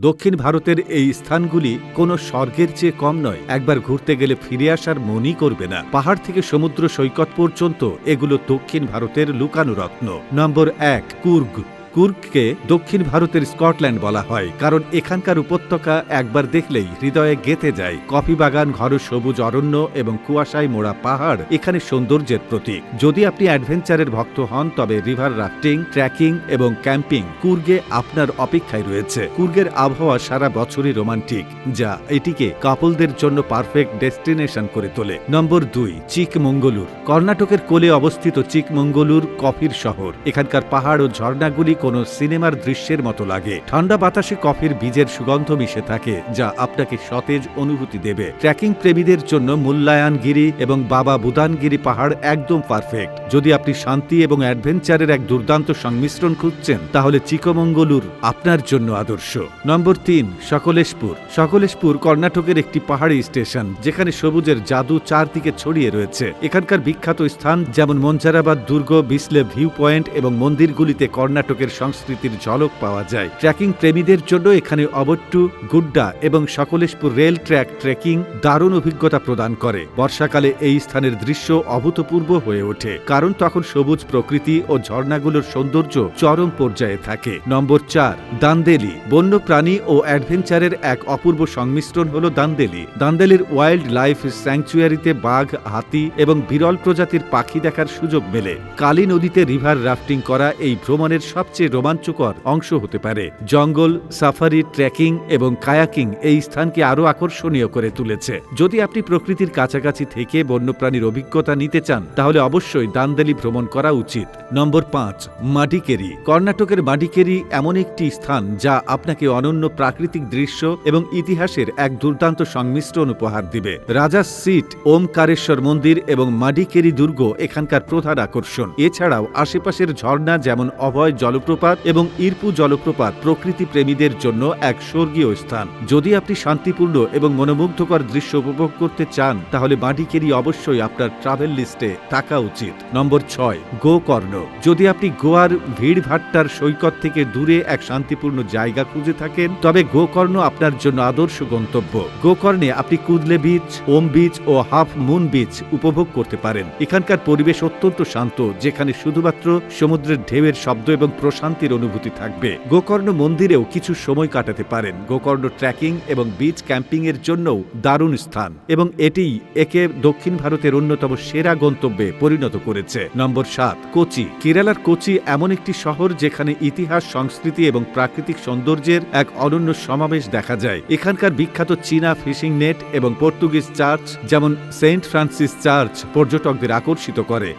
দক্ষিণ ভারতের এই স্থানগুলি কোনো স্বর্গের চেয়ে কম নয়। একবার ঘুরতে গেলে ফিরে আসার মনই করবে না। পাহাড় থেকে সমুদ্র সৈকত পর্যন্ত এগুলো দক্ষিণ ভারতের লুকানো রত্ন নম্বর এক, কুর্গ। কুর্গকে দক্ষিণ ভারতের স্কটল্যান্ড বলা হয়, কারণ এখানকার উপত্যকা একবার দেখলেই হৃদয়ে গেঁথে যায়। কফি বাগান ঘর সবুজ অরণ্য এবং কুয়াশায় মোড়া পাহাড় এখানে সৌন্দর্যের প্রতীক। যদি আপনি অ্যাডভেঞ্চারের ভক্ত হন, তবে রিভার রাফটিং ট্রেকিং এবং ক্যাম্পিং কুর্গে আপনার অপেক্ষায় রয়েছে। কুর্গের আবহাওয়া সারা বছরই রোমান্টিক, যা এটিকে কাপলদের জন্য পারফেক্ট ডেস্টিনেশন করে তোলে। নম্বর দুই, চিকমঙ্গলুর। কর্ণাটকের কোলে অবস্থিত চিকমঙ্গলুর কফির শহর। এখানকার পাহাড় ও ঝর্ণাগুলি কোনো সিনেমার দৃশ্যের মতো লাগে। ঠান্ডা বাতাসে কফির বীজের সুগন্ধ মিশে থাকে, যা আপনাকে সতেজ অনুভূতি দেবে। ট্রেকিং প্রেমীদের জন্য মূল্যায়নগিরি এবং বাবা বুদানগিরি পাহাড় একদম পারফেক্ট। যদি আপনি শান্তি এবং অ্যাডভেঞ্চারের এক দুর্দান্ত সংমিশ্রণ খুঁজছেন, তাহলে চিকমঙ্গলুর আপনার জন্য আদর্শ। নম্বর তিন, সকলেশপুর। সকলেশপুর কর্ণাটকের একটি পাহাড়ি স্টেশন, যেখানে সবুজের জাদু চারদিকে ছড়িয়ে রয়েছে। এখানকার বিখ্যাত স্থান যেমন মঞ্জারাবাদ, দুর্গ বিসলে ভিউ পয়েন্ট এবং মন্দিরগুলিতে কর্ণাটকের সংস্কৃতির ঝলক পাওয়া যায়। ট্রেকিং প্রেমীদের জন্য এখানে অবট্টু, গুড্ডা এবং সকলেশপুর রেল ট্র্যাক ট্রেকিং দারুণ অভিজ্ঞতা প্রদান করে। বর্ষাকালে এই স্থানের দৃশ্য অভূতপূর্ব হয়ে ওঠে, কারণ তখন সবুজ প্রকৃতি ও ঝর্ণাগুলোর সৌন্দর্য চরম পর্যায়ে থাকে। নম্বর চার, দান্দেলি। বন্য প্রাণী ও অ্যাডভেঞ্চারের এক অপূর্ব সংমিশ্রণ হল দান্দেলি। দান্দেলির ওয়াইল্ড লাইফ স্যাংচুয়ারিতে বাঘ, হাতি এবং বিরল প্রজাতির পাখি দেখার সুযোগ মেলে। কালী নদীতে রিভার রাফটিং করা এই ভ্রমণের সবচেয়ে রোমাঞ্চকর অংশ হতে পারে। জঙ্গল, সাফারি, ট্রেকিং এবং কায়াকিং এই স্থানকে আরও আকর্ষণীয় করে তুলেছে। যদি আপনি প্রকৃতির কাছাকাছি থেকে বন্যপ্রাণীর অভিজ্ঞতা নিতে চান, তাহলে অবশ্যই দান্দেলি ভ্রমণ করা উচিত। নম্বর পাঁচ মাডিকেরি কর্ণাটকের মাডিকেরি এমন একটি স্থান যা আপনাকে অনন্য প্রাকৃতিক দৃশ্য এবং ইতিহাসের এক দুর্দান্ত সংমিশ্রণ উপহার দিবে। রাজা সিট, ওমকারেশ্বর মন্দির এবং মাডিকেরি দুর্গ এখানকার প্রধান আকর্ষণ। এছাড়াও আশেপাশের ঝর্ণা যেমন অভয় জলপ্রপাত এবং ইরপু জলপ্রপাত প্রকৃতি প্রেমীদের জন্য এক স্বর্গীয় স্থান। যদি আপনি শান্তিপূর্ণ এবং মনোমুগ্ধকর দৃশ্য উপভোগ করতে চান, তাহলে মাডিকেরি অবশ্যই আপনার ট্রাভেল লিস্টে থাকা উচিত। নম্বর ছয়, গোকর্ণ। যদি আপনি গোয়ার ভিড়ভাট্টার সৈকত থেকে দূরে এক শান্তিপূর্ণ জায়গা খুঁজে থাকেন, তবে গোকর্ণ আপনার জন্য আদর্শ গন্তব্য। গোকর্ণে আপনি কুদলে বিচ, ওম বিচ ও হাফ মুন বিচ উপভোগ করতে পারেন। এখানকার পরিবেশ অত্যন্ত শান্ত, যেখানে শুধুমাত্র সমুদ্রের ঢেউয়ের শব্দ এবং প্রশান্তির অনুভূতি থাকবে। গোকর্ণ মন্দিরেও কিছু সময় কাটাতে পারেন। গোকর্ণ ট্রেকিং এবং বিচ ক্যাম্পিং এর জন্যও দারুণ স্থান এবং এটিই একে দক্ষিণ ভারতের অন্যতম সেরা গন্তব্যে পরিণত করেছে। নম্বর সাত, কোচি। কেরালার কোচি এমন একটি শহর যেখানে ইতিহাস, সংস্কৃতি এবং প্রাকৃতিক সৌন্দর্যের এক অনন্য সমাবেশ দেখা যায়। এখানকার বিখ্যাত চীনা ফিশিং নেট এবং পর্তুগিজ চার্চ যেমন সেন্ট ফ্রান্সিস চার্চ পর্যটকদের আকর্ষিত করে।